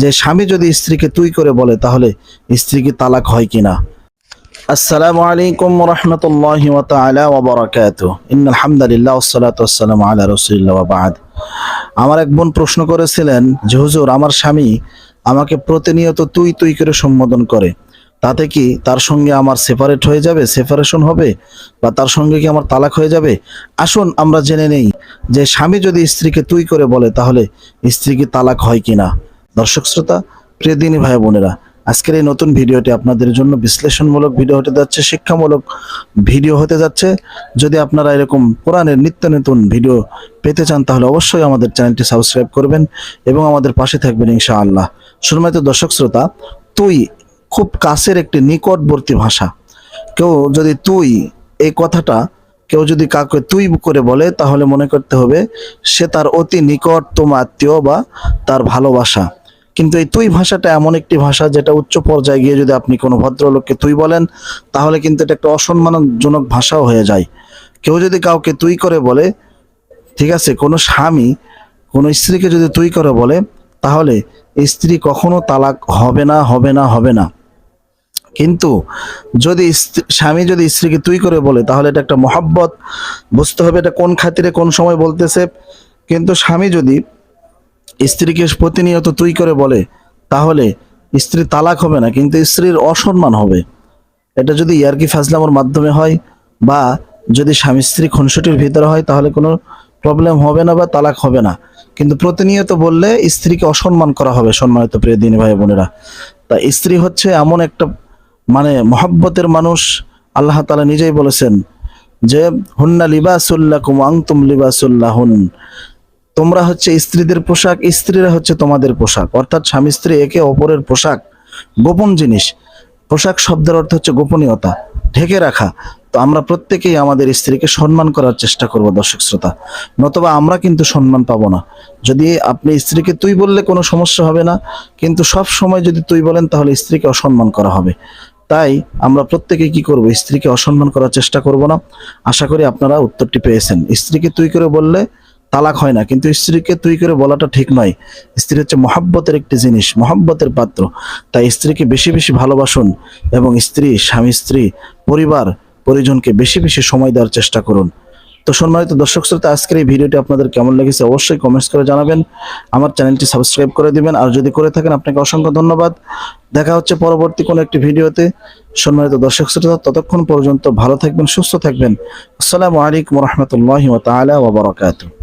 যে স্বামী যদি স্ত্রীকে তুই করে বলে, তাহলে স্ত্রী কি তালাক হয় কিনা? আসসালামু আলাইকুম রহমতুল্লাহ তাআলা ওয়া বারাকাতুহু। ইন্নাল হামদুলিল্লাহ ওয়াসসালাতু ওয়াসসালামু আলা রাসূলিল্লাহ ওয়া বা'দ। আমার এক বোন প্রশ্ন করেছিলেন যে, হুজুর, আমার স্বামী আমাকে প্রতিনিয়ত তুই তুই করে সম্বোধন করে। তাতে কি তার সঙ্গে আমার সেপারেট হয়ে যাবে? সেপারেশন হবে? বা তার সঙ্গে কি আমার তালাক হয়ে যাবে? আসুন, আমরা জেনে নেই যে স্বামী যদি স্ত্রীকে তুই করে বলে, তাহলে স্ত্রী কি তালাক হয় কিনা? দর্শক শ্রোতা, প্রিয় দিনী ভাই বোনেরা, আজকের এই নতুন ভিডিওটি আপনাদের জন্য বিশ্লেষণমূলক ভিডিও হতে যাচ্ছে, শিক্ষামূলক ভিডিও হতে যাচ্ছে। যদি আপনারা এরকম কোরআনের নিত্য নতুন ভিডিও পেতে চান, তাহলে অবশ্যই আমাদের চ্যানেলটি সাবস্ক্রাইব করবেন এবং আমাদের পাশে থাকবেন ইনশা আল্লাহ শুধুমাত্র দর্শক শ্রোতা, তুই খুব কাছের একটি নিকটবর্তী ভাষা। কেউ যদি তুই এই কথাটা, কেউ যদি কাউকে তুই করে বলে, তাহলে মনে করতে হবে সে তার অতি নিকটতম আত্মীয় বা তার ভালোবাসা। কিন্তু এই তুই ভাষাটা এমন একটি ভাষা যেটা উচ্চ পর্যায়ে গিয়ে যদি আপনি কোনো ভদ্রলোককে তুই বলেন, তাহলে কিন্তু এটা একটা অসম্মানজনক ভাষাও হয়ে যায়। কেউ যদি কাউকে তুই করে বলে, ঠিক আছে, কোনো স্বামী কোনো স্ত্রীকে যদি তুই করে বলে, তাহলে স্ত্রী কখনো তালাক হবে না হবে না হবে না। কিন্তু যদি স্বামী যদি স্ত্রীকে তুই করে বলে, তাহলে এটা একটা মহাব্বত, বুঝতে হবে এটা কোন খাতিরে কোন সময় বলতেছে। কিন্তু স্বামী যদি স্ত্রীকে প্রতিনিয়ত তুই করে বলে, তাহলে স্ত্রী তালাক হবে না, কিন্তু স্ত্রীর অসম্মান হবে। এটা যদি ইয়ারকি ফাজলামোর মাধ্যমে হয় বা যদি স্বামী স্ত্রী খুনসুটির ভিতরে হয়, তাহলে কোনো প্রবলেম হবে না বা তালাক হবে না। কিন্তু প্রতিনিয়ত বললে স্ত্রীকে অসম্মান করা হবে, সম্মানিত প্রিয় দিনী ভাই বোনেরা। তা স্ত্রী হচ্ছে এমন একটা মানে মহাব্বতের মানুষ, আল্লাহ তালা নিজেই বলেছেন যে, হুন্না লিবাসুল্লাহ কুম আংতুম লিবাসুল্লাহুন। তোমরা হচ্ছে স্ত্রীদের পোশাক, স্ত্রীরা হচ্ছে তোমাদের পোশাক। অর্থাৎ স্বামী, স্ত্রী একে অপরের পোশাক, গোপন জিনিস। পোশাক শব্দের অর্থ হচ্ছে গোপনীয়তা, ঢেকে রাখা। তো আমরা প্রত্যেকেই আমাদের স্ত্রীকে সম্মান করার চেষ্টা করব, দর্শক শ্রোতা। নতবা আমরা কিন্তু সম্মান পাবো না। যদি আপনি স্ত্রীকে তুই বললে কোনো সমস্যা হবে না, কিন্তু সব সময় যদি তুই বলেন, তাহলে স্ত্রীকে অসম্মান করা হবে। তাই আমরা প্রত্যেকে কি করব, স্ত্রীকে অসম্মান করার চেষ্টা করব না। আশা করি আপনারা উত্তরটি পেয়েছেন। স্ত্রীকে তুই করে বললে তালাক হয় না, কিন্তু স্ত্রীকে তুই করে বলাটা ঠিক নয়। স্ত্রী হচ্ছে মহাব্বতের একটি জিনিস, মহাব্বতের পাত্র। তাই স্ত্রীকে বেশি বেশি ভালোবাসুন এবং স্ত্রী, স্বামী, স্ত্রী, পরিবার, পরিজনকে বেশি বেশি সময় দেওয়ার চেষ্টা করুন। তো সম্মানিত দর্শক শ্রোতা, আজকের এই ভিডিওটি আপনাদের কেমন লেগেছে অবশ্যই কমেন্টস করে জানাবেন। আমার চ্যানেলটি সাবস্ক্রাইব করে দিবেন। আর যদি করে থাকেন, আপনাকে অসংখ্য ধন্যবাদ। দেখা হচ্ছে পরবর্তী কোনো একটি ভিডিওতে। সম্মানিত দর্শক শ্রোতা, ততক্ষণ পর্যন্ত ভালো থাকবেন, সুস্থ থাকবেন। আসসালামু আলাইকুম রহমতুল্লাহ তাআলা ওয়া বারাকাতুহু।